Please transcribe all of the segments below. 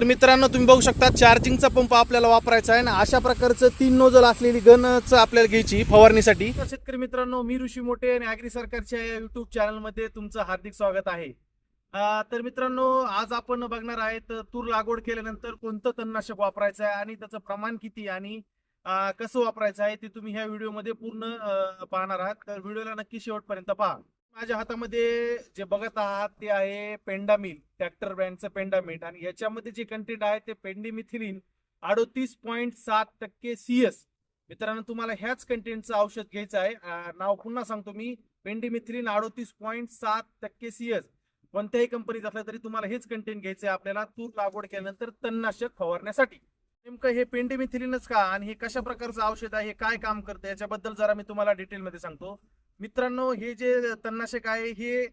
तर मित्रांनो तुम्ही बघू शकता चार्जिंगचा पंप आपल्याला वापरायचा आहे ना अशा प्रकारचं तीन नोजल असलेली गनच आपल्याला घ्यायची फवारणीसाठी. तर शेतकरी मित्रांनो मी ऋषी मोठे आणि अॅग्री सरकारच्या या युट्यूब चॅनलमध्ये तुमचं हार्दिक स्वागत आहे. तर मित्रांनो आज आपण बघणार आहेत तूर लागवड केल्यानंतर कोणतं तणनाशक वापरायचं आहे आणि त्याचं प्रमाण किती आणि कसं वापरायचं आहे ते तुम्ही ह्या व्हिडिओमध्ये पूर्ण पाहणार आहात. तर व्हिडिओला नक्की शेवटपर्यंत पहा. माझ्या हातामध्ये जे बघत आहात ते आहे पेंडामिल ट्रॅक्टर ब्रँडचं पेंडामिल. आणि याच्यामध्ये जे कंटेंट आहे ते पेंडिमिथिलिन अडोतीस पॉईंट सात टक्के सीएस मित्रांनो तुम्हाला ह्याच कंटेंटचं औषध घ्यायचं आहे. नाव पुन्हा सांगतो मी. पेंडिमिथिलिन अडोतीस पॉईंट सात टक्के सीएस कोणत्याही कंपनीत असलं तरी तुम्हाला हेच कंटेंट घ्यायचं आहे आपल्याला. तूर लागवड केल्यानंतर तणनाशक फवारण्यासाठी. नेमकं हे पेंडिमिथिलिनच का? आणि हे कशा प्रकारचं औषध आहे? हे काय काम करतं? याच्याबद्दल जरा मी तुम्हाला डिटेलमध्ये सांगतो. मित्रांनो हे जे तणनाशक आहे हे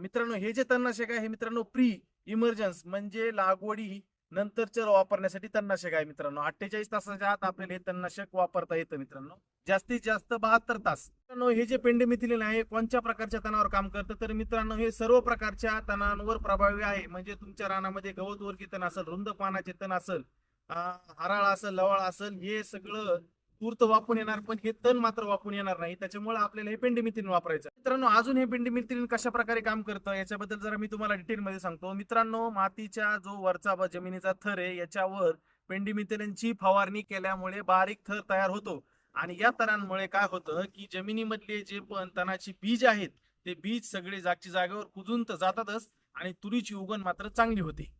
मित्रांनो हे जे तणनाशक आहे हे मित्रांनो प्री इमर्जन्स म्हणजे लागवडी नंतरच्या वापरण्यासाठी तणनाशक आहे मित्रांनो. अठ्ठेचाळीस तासाच्या आत आपल्याला हे तणनाशक वापरता येतं मित्रांनो. जास्तीत जास्त बहात्तर तास. मित्रांनो हे जे पेंडेमिथिलिन आहे कोणत्या प्रकारच्या तणावर काम करतं? तर मित्रांनो हे सर्व प्रकारच्या तणांवर प्रभावी आहे. म्हणजे तुमच्या रानामध्ये गवत वर्गी तण असेल रुंद पानाचे तण असेल हराळ असेल लवाळ असेल हे सगळं तूर्त वापरून येणार पण हे तण मात्र वापरून येणार नाही. त्याच्यामुळे आपल्याला हे पेंडिमिथिन वापरायचं मित्रांनो अजून हे पेंडिमिथिन कशा प्रकारे काम करतं याच्याबद्दल जरा मी तुम्हाला डिटेलमध्ये सांगतो. मित्रांनो मातीच्या जो वरचा व जमिनीचा थर आहे याच्यावर पेंडिमिथिनची फवारणी केल्यामुळे बारीक थर तयार होतो. आणि या तरांमुळे काय होतं की जमिनीमधले जे पण तणाची बीज आहेत ते बीज सगळे जागच्या जागेवर कुजून तर जातातच आणि तुरीची उगण मात्र चांगली होते.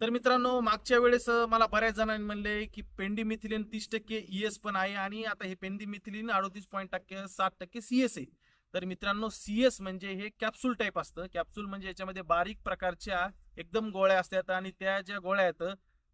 तर मित्रांनो मागच्या वेळेस मला बऱ्याच जणांनी म्हणले की पेंडिमिथिलिन तीस टक्के ईएस पण आहे आणि आता हे पेंडिमिथिलिन अडोतीस पॉईंट टक्के सात टक्के सीएस आहे. तर मित्रांनो सीएस म्हणजे हे कॅप्सूल टाईप असतं. कॅप्सूल म्हणजे याच्यामध्ये बारीक प्रकारच्या एकदम गोळ्या असतात आणि त्या ज्या गोळ्या आहेत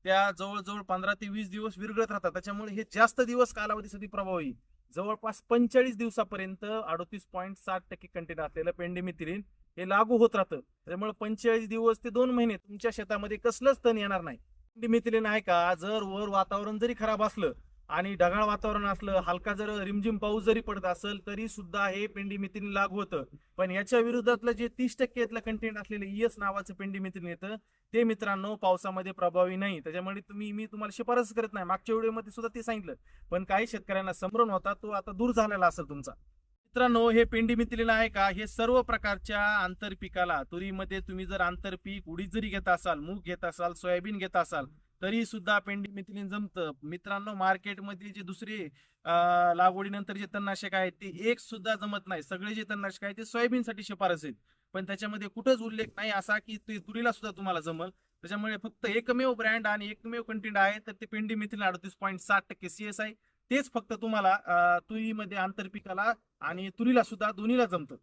त्या जवळजवळ पंधरा ते वीस दिवस विरघळत राहतात. त्याच्यामुळे हे जास्त दिवस कालावधीसाठी प्रभावी. जवळपास पंचेचाळीस दिवसापर्यंत अडोतीस पॉईंट सात टक्के कंटेनर असलेलं पेंडेमिथिलीन हे लागू होत राहतं. त्यामुळे पंचेचाळीस दिवस ते दोन महिने तुमच्या शेतामध्ये कसलंच तण येणार नाही. पेंडेमिथिलीन आहे का? जर वर वातावरण जरी खराब असलं आणि ढगाळ वातावरण असलं हलका जर रिमझिम पाऊस जरी पडत असेल तरी सुद्धा हे पेंडिमिथिलिन लागू होतं. पण याच्या विरोधातलं जे तीस टक्के कंटेंट असलेलं ईएस नावाचं पेंडिमिथिलिन येतं ते मित्रांनो पावसामध्ये प्रभावी नाही. त्याच्यामुळे तुम्ही मी तुम्हाला शिफारस करत नाही. मागच्या व्हिडिओमध्ये सुद्धा ते सांगितलं. पण काही शेतकऱ्यांना संभ्रम होता तो आता दूर झालेला असेल तुमचा. मित्रांनो हे पेंडिमिथिलिन आहे का? हे सर्व प्रकारच्या आंतरपिकाला तुरीमध्ये तुम्ही जर आंतरपीक उडीद जरी घेत असाल मूग घेत असाल सोयाबीन घेत असाल तरी सुद्धा पेंडिमिथिलिन जमतं. मित्रांनो मार्केटमध्ये जे दुसरे लागवडीनंतर जे तणनाशक आहेत ते एक सुद्धा जमत नाही. सगळे जे तणनाशक आहे ते सोयाबीनसाठी शिफारस आहेत. पण त्याच्यामध्ये कुठंच उल्लेख नाही असा की ते तुरीला सुद्धा तुम्हाला जमल. त्याच्यामुळे फक्त एकमेव ब्रँड आणि एकमेव कंटेंट आहे तर ते पेंडी पेंडिमिथिलिन अडतीस पॉईंट साठ टक्के सीएस आहे तेच फक्त तुम्हाला तुरीमध्ये आंतरपिकाला आणि तुरीला सुद्धा दोन्हीला जमतं.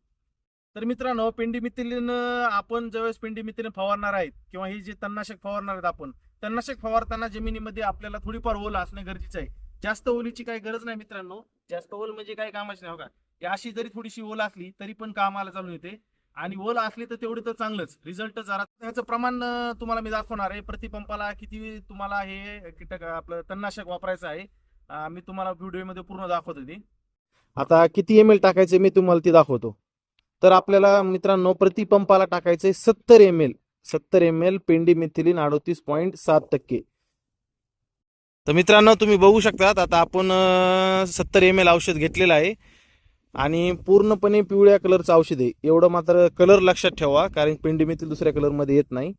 तर मित्रांनो पेंडी मिथिलीन आपण ज्यावेळेस पेंडिमिथिलिन फवारणार आहेत किंवा हे जे तणनाशक फवारणार आहेत आपण तणनाशक फवारताना जमिनीमध्ये आपल्याला थोडीफार ओल असणं गरजेचं आहे. जास्त ओलीची काही गरज नाही मित्रांनो. जास्त ओल म्हणजे काही कामाची नाही हो का? अशी जरी थोडीशी ओल असली तरी पण कामाला चालून येते. आणि ओल असली तर तेवढी तर चांगलंच. रिझल्ट जरा ह्याचं प्रमाण तुम्हाला मी दाखवणार आहे. प्रतिपंपाला किती तुम्हाला हे कीटक आपलं तणनाशक वापरायचं आहे. मी तुम्हाला व्हिडिओमध्ये पूर्ण दाखवतो ते. आता किती एम एल टाकायचे मी तुम्हाला ते दाखवतो. तर आपल्याला मित्रांनो प्रतिपंपाला टाकायचे सत्तर एम एल सत्तर एम एल पेंडिमिथिलिन अडोतीस पॉईंट सात टक्के. तर मित्रांनो तुम्ही बघू शकतात आता आपण सत्तर एम एल औषध घेतलेलं आहे. आणि पूर्णपणे पिवळ्या कलरचं औषध आहे. एवढं मात्र कलर लक्षात ठेवा कारण पेंडिमिथिल दुसऱ्या कलरमध्ये येत नाही.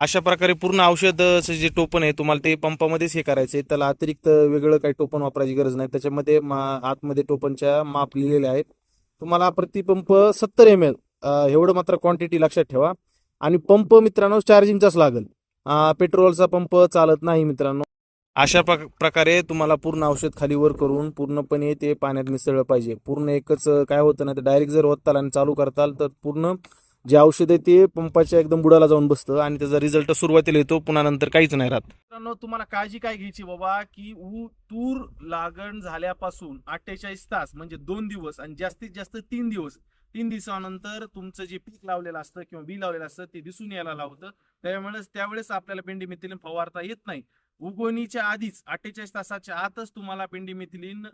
अशा प्रकारे पूर्ण औषधाचं जे टोपण आहे तुम्हाला ते पंपामध्येच हे करायचे त्याला अतिरिक्त वेगळं काही टोपण वापरायची गरज नाही. त्याच्यामध्ये मा- आतमध्ये टोपणच्या माप लिहिलेले आहेत. तुम्हाला प्रतिपंप सत्तर एम एल एवढं मात्र क्वांटिटी लक्षात ठेवा. आणि पंप मित्रांनो चार्जिंगचाच लागेल. पेट्रोलचा पंप चालत नाही मित्रांनो. अशा प्रकारे तुम्हाला पूर्ण औषध खाली वर करून पूर्णपणे ते पाण्यात मिसळलं पाहिजे. पूर्ण एकच काय होतं ना ते डायरेक्ट जर होताल आणि चालू करताल तर पूर्ण जे औषध आहे ते पंपाच्या एकदम बुडाला जाऊन बसतं आणि त्याचा रिझल्ट सुरुवातीला येतो पुन्हा नंतर काहीच नाही राहत. मित्रांनो तुम्हाला काळजी काय घ्यायची बाबा की ऊ तूर लागण झाल्यापासून अठ्ठेचाळीस तास म्हणजे दोन दिवस आणि जास्तीत जास्त तीन दिवस तीन दिवसानंतर तुमचं जे पीक लावलेलं असतं किंवा बी लावलेलं असतं ते दिसून यायला लावतं त्यामुळे त्यावेळेस आपल्याला पेंडीमिथिलिन फवारता येत नाही. उगवणीच्या आधीच अठ्ठेचाळीस तासाच्या आतच तुम्हाला पेंडीमिथिलिन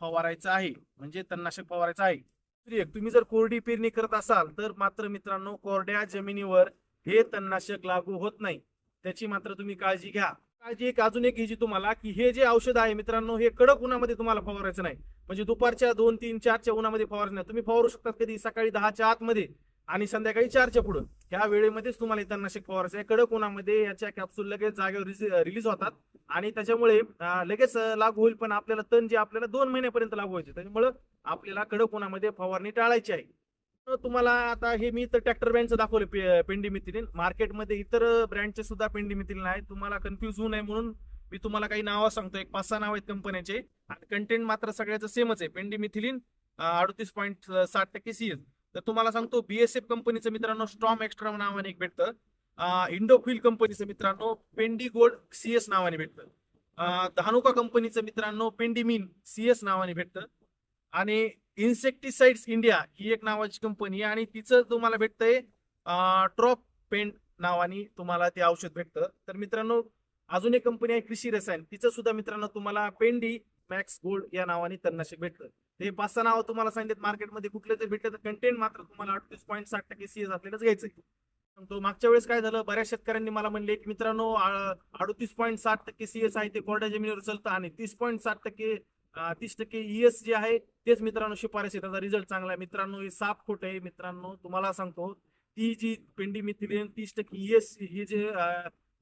फवारायचं आहे. म्हणजे तणनाशक फवारायचं आहे. तुम्ही जर कोरडी पेरणी करत असाल तर मात्र मित्रांनो कोरड्या जमिनीवर हे तणनाशक लागू होत नाही. त्याची मात्र तुम्ही काळजी घ्या. काळजी एक अजून एक घ्यायची तुम्हाला की हे जे औषध आहे मित्रांनो हे कडक उन्हामध्ये तुम्हाला फवारायचं नाही. म्हणजे दुपारच्या दोन तीन चारच्या उन्हामध्ये फवारायचं नाही. तुम्ही फवारू शकतात कधी सकाळी दहाच्या आतमध्ये आणि संध्याकाळी चारच्या पुढं. ह्या वेळेमध्येच तुम्हाला तणनाशक फवारायचं आहे. कडक उन्हामध्ये याच्या कॅप्सूल लगेच जागेवर रिलीज होतात. आणि त्याच्यामुळे लगेच लागू होईल पण आपल्याला तण जे आपल्याला दोन महिन्यापर्यंत लागू व्हायचे. त्याच्यामुळे आपल्याला कडक उन्हामध्ये फवारणी टाळायची आहे. तुम्हाला आता हे मी तर ट्रॅक्टर ब्रँडचं दाखवलं पेंडीमिथिलीन पेंडी मिथिलीन मार्केटमध्ये इतर ब्रँडचे सुद्धा पेंडी मिथिलीन आहेत तुम्हाला कन्फ्युज होऊ नये म्हणून मी तुम्हाला काही नावं सांगतो. एक पाच सहा नाव आहेत कंपन्यांचे आणि कंटेंट मात्र सगळ्याचं सेमच आहे. पेंडीमिथिलीन अडतीस पॉईंट साठ टक्के सीएस तर तुम्हाला सांगतो बीएसएफ कंपनीचं मित्रांनो स्ट्रॉम एक्स्ट्रा नावाने एक भेटतं. इंडोफिल कंपनीचं मित्रांनो पेंडी गोल्ड सीएस नावाने भेटतं. धानुका कंपनीचं मित्रांनो पेंडीमिन सीएस नावाने भेटतं. आणि इन्सेक्टिसाइड्स इंडिया ही एक नावाची कंपनी आहे आणि तिचं तुम्हाला भेटतंय ट्रॉप पेंट नावाने तुम्हाला ते औषध भेटतं. तर मित्रांनो अजून एक कंपनी आहे कृषी रसायन. तिचं सुद्धा मित्रांनो तुम्हाला पेंडी मॅक्स गोल्ड या नावाने तणनाशक भेटतं. ते पाच सहा नावं तुम्हाला सांगितलं मार्केटमध्ये कुठले तरी भेटलं तर कंटेंट मात्र तुम्हाला अडतीस पॉईंट साठ टक्के सीएस असलेलंच घ्यायचं तो मागच्या वेळेस काय झालं बऱ्याच शेतकऱ्यांनी मला म्हणले की मित्रांनो अडतीस पॉईंट साठ टक्के सीएस आहे ते कोरड्या जमिनीवर चालतं आणि तीस पॉईंट साठ टक्के तीस टक्के ईएस जे आहे. तेच मित्रांनो शिफारस आहे. त्याचा रिझल्ट चांगला आहे. मित्रांनो हे साफ खोट आहे. मित्रांनो तुम्हाला सांगतो ती जी पेंडी मिथिलीन तीस टक्के हे जे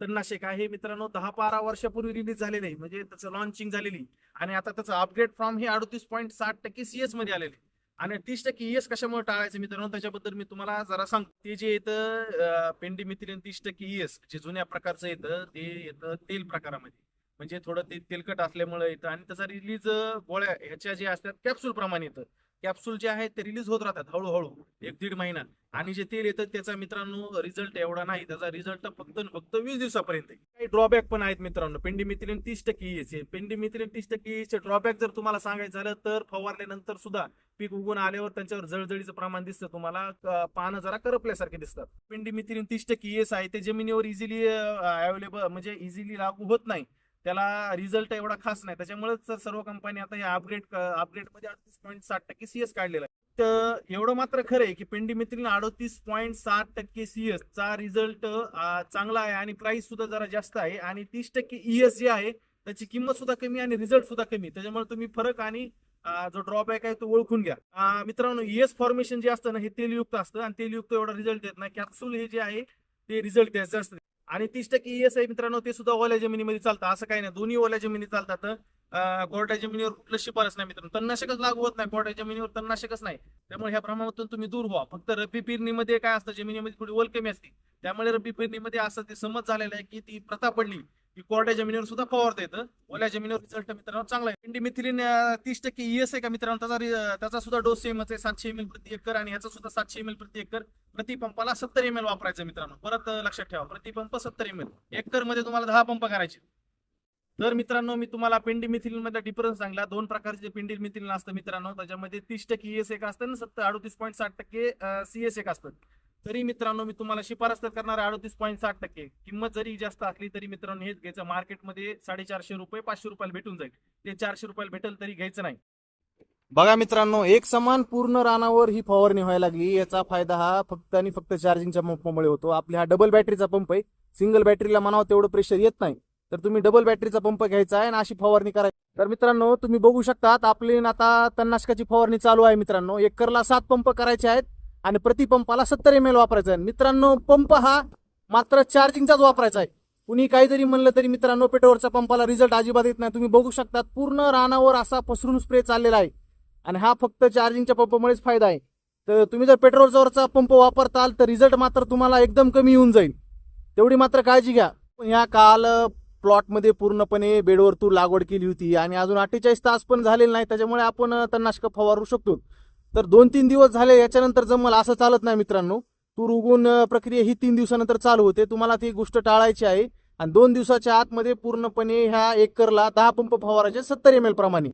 तणनाशक आहे मित्रांनो दहा बारा वर्षापूर्वी रिलीज झालेलं आहे. म्हणजे त्याचं लॉन्चिंग झालेली. आणि आता त्याचं अपग्रेड फॉर्म हे अडतीस पॉईंट साठ टक्के सीएसमध्ये आलेले आणि तीस टक्के ईएस कशामुळे टाळायचं मित्रांनो त्याच्याबद्दल मी तुम्हाला जरा सांगतो. ते जे येतं पेंडी मिथिलीन तीस टक्के ईएस जे जुन्या प्रकारचं येतं ते येतं तेल प्रकारामध्ये. म्हणजे थोडं ते तेलकट असल्यामुळे येतं. आणि त्याचा रिलीज गोळ्या ह्याच्या जे असतात कॅप्सूल प्रमाणे येतं. कॅप्सूल जे आहेत ते रिलीज होत राहतात हळूहळू एक दीड महिना. आणि जे तेल येतं त्याचा मित्रांनो रिझल्ट एवढा नाही. त्याचा रिझल्ट फक्त फक्त वीस दिवसापर्यंत काही ड्रॉबॅक पण आहेत मित्रांनो. पेंडीमिथिलीन तीस टक्के ES पेंडीमिथिलीन तीस टक्के ड्रॉबॅक जर तुम्हाला सांगायचं झालं तर फवारल्यानंतर सुद्धा पीक उगून आल्यावर त्यांच्यावर जळजळीचं प्रमाण दिसतं. तुम्हाला पानं जरा करपल्यासारखे दिसतात. पेंडीमिथिलीन तीस टक्के ES आहे. ते जमिनीवर इझिली अवेलेबल म्हणजे इझिली लागू होत नाही. त्याला रिझल्ट एवढा खास नाही. त्याच्यामुळेच सर्व कंपनी आता या अपग्रेड अपग्रेडमध्ये अडतीस पॉईंट साठ टक्के सीएस काढलेला आहे. तर एवढं मात्र खरं आहे की पेंडीमिथिलीन अडतीस पॉईंट साठ टक्के सीएस चा रिझल्ट चांगला आहे आणि प्राइस सुद्धा जरा जास्त आहे आणि तीस टक्के ईएस जे आहे त्याची किंमत सुद्धा कमी आणि रिझल्ट सुद्धा कमी. त्याच्यामुळे तुम्ही फरक आणि जो ड्रॉबॅक आहे तो ओळखून घ्या. मित्रांनो ईएस फॉर्मेशन जे असतं ना हे तेलयुक्त असतं आणि तेलयुक्त एवढा रिझल्ट देत नाही. कॅप्सूल हे जे आहे ते रिझल्ट द्यायचं असतं. आणि तीस टक्के ईएसआय मित्रांनो ते सुद्धा ओल्या जमिनीमध्ये चालतं. असं काही नाही. दोन्ही ओल्या जमिनी चालतात. अं, कोरड्या जमिनीवर कुठलं शिफारस नाही मित्रांनो. तणनाशकच लागू होत नाही. कोरड्या जमिनीवर तणनाशकच नाही. त्यामुळे ह्या प्रमाणातून तुम्ही दूर व्हा. फक्त रब्बी पेरणीमध्ये काय असतं जमिनीमध्ये थोडी ओल कमी असते. त्यामुळे रब्बी पेरणीमध्ये असं ते समज झालेलं आहे की ती प्रथा पडली. की कोरड्या जमिनीवर सुद्धा फवारता येतं. ओल्या जमिनीवर रिझल्ट मित्रांनो चांगला आहे. इंडी मिथिलीन तीस टक्के ईएस आहे का मित्रांनो? त्याचा त्याचा सुद्धा डोस सेमच आहे. सातशे एम एल प्रति एकर आणि ह्याचा सुद्धा सातशे एम एल प्रति एकर. प्रति पंपाला सत्तर एम एल वापरायचं मित्रांनो. परत लक्षात ठेवा. प्रति पंप सत्तर एम एल एकरमध्ये तुम्हाला दहा पंप करायचे. तर मित्रांनो मी तुम्हाला पेंडी मिथिलीन मध्ये डिफरन्स सांगला दोन प्रकारचे पेंडी मिथिलीन असतं मित्रांनो. त्याच्यामध्ये तीस टक्के ईएस एक असतं आणि सत्तर अडतीस पॉईंट साठ टक्के सीएस एक असतं. तरी मित्रांनो मी तुम्हाला शिफारस तर करणार अडतीस पॉईंट साठ टक्के. किंमत जरी जास्त असली तरी मित्रांनो हेच घ्यायचं. मार्केटमध्ये साडेचारशे रुपये पाचशे रुपयाला भेटून जाईल. ते चारशे रुपयाला भेटेल तरी घ्यायचं नाही. बघा मित्रांनो एक समान पूर्ण रानावर ही फवारणी व्हायला लागली. याचा फायदा हा फक्त आणि फक्त चार्जिंगच्या पंपामुळे होतो. आपल्या हा डबल बॅटरीचा पंप आहे. सिंगल बॅटरीला म्हणावं तेवढं प्रेशर येत नाही. तर तुम्ही डबल बॅटरीचा पंप घ्यायचा आहे आणि अशी फवारणी करायची. तर मित्रांनो तुम्ही बघू शकतात आपली आता तणनाशकाची फवारणी चालू आहे मित्रांनो. एकरला सात पंप करायचे आहेत. आणि प्रतिपंपाला सत्तर एम एल वापरायचा आहे. मित्रांनो पंप हा मात्र चार्जिंगचाच वापरायचा आहे. कुणी काहीतरी म्हणलं तरी मित्रांनो पेट्रोलच्या पंपाला रिझल्ट अजिबात येत नाही. तुम्ही बघू शकतात पूर्ण रानावर असा पसरून स्प्रे चाललेला आहे. आणि हा फक्त चार्जिंगच्या पंपमुळेच फायदा आहे. तर तुम्ही जर पेट्रोलवरचा पंप वापरताल तर रिझल्ट मात्र तुम्हाला एकदम कमी येऊन जाईल. तेवढी मात्र काळजी घ्या. ह्या काल प्लॉटमध्ये पूर्णपणे बेडवर तूर लागवड केली होती आणि अजून अठ्ठेचाळीस तास पण झालेले नाही त्याच्यामुळे आपण तणनाशक फवारू शकतो. तर दोन तीन दिवस झाले याच्यानंतर जमल असं चालत नाही मित्रांनो तूर उगून प्रक्रिया ही तीन दिवसानंतर चालू होते. तुम्हाला ती गोष्ट टाळायची आहे. आणि दोन दिवसाच्या आतमध्ये पूर्णपणे ह्या एकरला दहा पंप फवारायचे सत्तर एम एल प्रमाणे.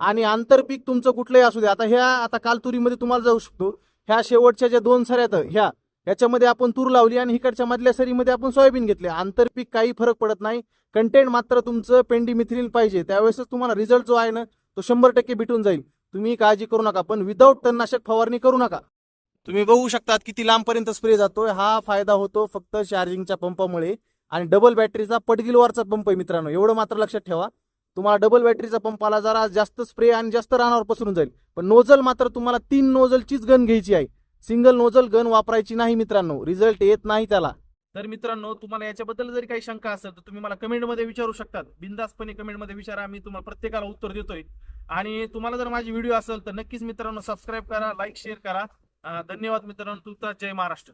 आणि आंतरपीक तुमचं कुठलंही असू दे. आता ह्या आता काल तुरीमध्ये तुम्हाला जाऊ शकतो. ह्या शेवटच्या ज्या दोन सऱ्यात ह्या याच्यामध्ये आपण तूर लावली आणि इकडच्या मधल्या सरीमध्ये आपण सोयाबीन घेतले. आंतरपीक काही फरक पडत नाही. कंटेंट मात्र तुमचं पेंडी मिथिलीन पाहिजे. त्यावेळेसच तुम्हाला रिझल्ट जो आहे ना तो शंभर टक्के भेटून जाईल. तुम्ही काळजी करू नका पण विदाऊट तणनाशक फवारणी करू नका. तुम्ही बघू शकतात किती लांबपर्यंत स्प्रे जातोय. हा फायदा होतो फक्त चार्जिंगच्या पंपामुळे आणि डबल बॅटरीचा पटगिलवारचा पंप आहे मित्रांनो. एवढं मात्र लक्षात ठेवा. तुम्हाला डबल बॅटरीचा पंपाला जरा जास्त स्प्रे आणि जास्त रानावर पसरून जाईल. पण नोजल मात्र तुम्हाला तीन नोजलचीच गन घ्यायची आहे. सिंगल नोजल गन वापरायची नाही मित्रांनो. रिझल्ट येत नाही त्याला. तर मित्रांनो तुम्हाला याच्याबद्दल जरी काही शंका असेल तर तुम्ही मला कमेंटमध्ये विचारू शकतात. बिंदासपणे कमेंटमध्ये विचारा मी तुम्हाला प्रत्येकाला उत्तर देतोय. आणि तुम्हाला जर माझी व्हिडिओ असेल तर नक्कीच मित्रांनो सबस्क्राईब करा लाईक शेअर करा. धन्यवाद मित्रांनो तुमचा जय महाराष्ट्र.